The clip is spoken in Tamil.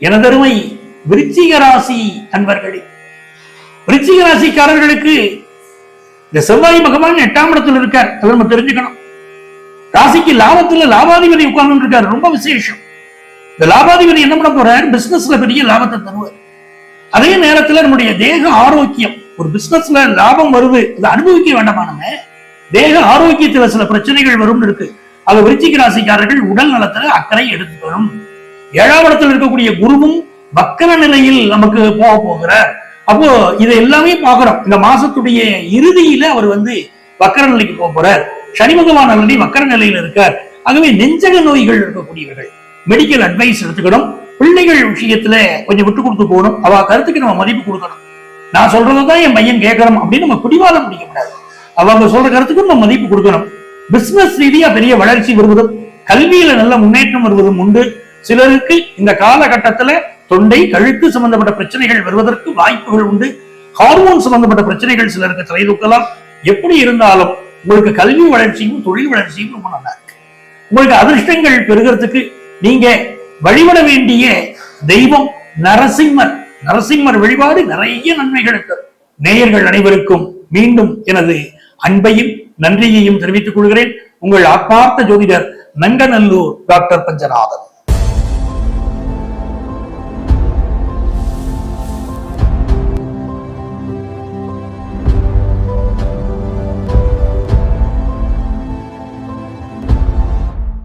எனதருமை விருச்சிக ராசி அன்பர்களே விருச்சிக ராசிக்காரர்களுக்கு இந்த செவ்வாய் பகவான் எட்டாம் இடத்துல இருக்கார். அதை நம்ம தெரிஞ்சுக்கணும். ராசிக்கு லாபத்துல லாபாதிபதி உட்கார்ந்து இருக்காரு. ரொம்ப விசேஷம். இந்த லாபாதிபதி என்ன பண்ண போறார்? பிசினஸ்ல பெரிய லாபத்தை தருவார். அதே நேரத்துல நம்முடைய தேக ஆரோக்கியம். ஒரு பிசினஸ்ல லாபம் வருது. அதை அனுபவிக்க வேண்டாமா நம்ம? தேக ஆரோக்கியத்துல சில பிரச்சனைகள் வரும்னு இருக்கு. அது விருச்சிக ராசிக்காரர்கள் உடல் நலத்துல அக்கறை எடுத்துக்கணும். ஏழாம் இடத்துல இருக்கக்கூடிய குருவும் பக்கர நிலையில் நமக்கு போக போகிறார். அப்போ இதை எல்லாமே பார்க்கிறோம். இந்த மாசத்துடைய இறுதியில அவர் வந்து வக்கர நிலைக்கு போக போறார். சனி பகவான் ஆல்ரெடி வக்கர நிலையில இருக்கார். ஆகவே நெஞ்சக நோய்கள் இருக்கக்கூடியவர்கள் மெடிக்கல் அட்வைஸ் எடுத்துக்கணும். பிள்ளைகள் விஷயத்துல கொஞ்சம் விட்டு கொடுத்து போகணும். அவ கருத்துக்கு நம்ம மதிப்பு கொடுக்கணும். நான் சொல்றதுதான் என் பையன் கேட்கணும் அப்படின்னு நம்ம பிடிவாதம் பிடிக்க கூடாது அவங்க சொல்ற கருத்துக்கும் நம்ம மதிப்பு கொடுக்கணும். பிசினஸ் ரீதியா பெரிய வளர்ச்சி வருவதும் கல்வியில நல்ல முன்னேற்றம் வருவதும் உண்டு. சிலருக்கு இந்த காலகட்டத்துல தொண்டை கழுத்து சம்பந்தப்பட்ட பிரச்சனைகள் வருவதற்கு வாய்ப்புகள் உண்டு. ஹார்மோன் சம்பந்தப்பட்ட பிரச்சனைகள் சிலருக்கு தலை தூக்கலாம். எப்படி இருந்தாலும் உங்களுக்கு கல்வி வளர்ச்சியும் தொழில் வளர்ச்சியும் ரொம்ப நல்லா இருக்கு. உங்களுக்கு அதிர்ஷ்டங்கள் பெறுகிறதுக்கு நீங்க வழிபட வேண்டிய தெய்வம் நரசிம்மர். நரசிம்மர் வழிபாடு நிறைய நன்மைகள் நேயர்கள் அனைவருக்கும் மீண்டும் எனது அன்பையும் நன்றியையும் தெரிவித்துக் கொள்கிறேன். உங்கள் ஆத்மார்த்த ஜோதிடர் நங்கநல்லூர் டாக்டர் பஞ்சநாதன்.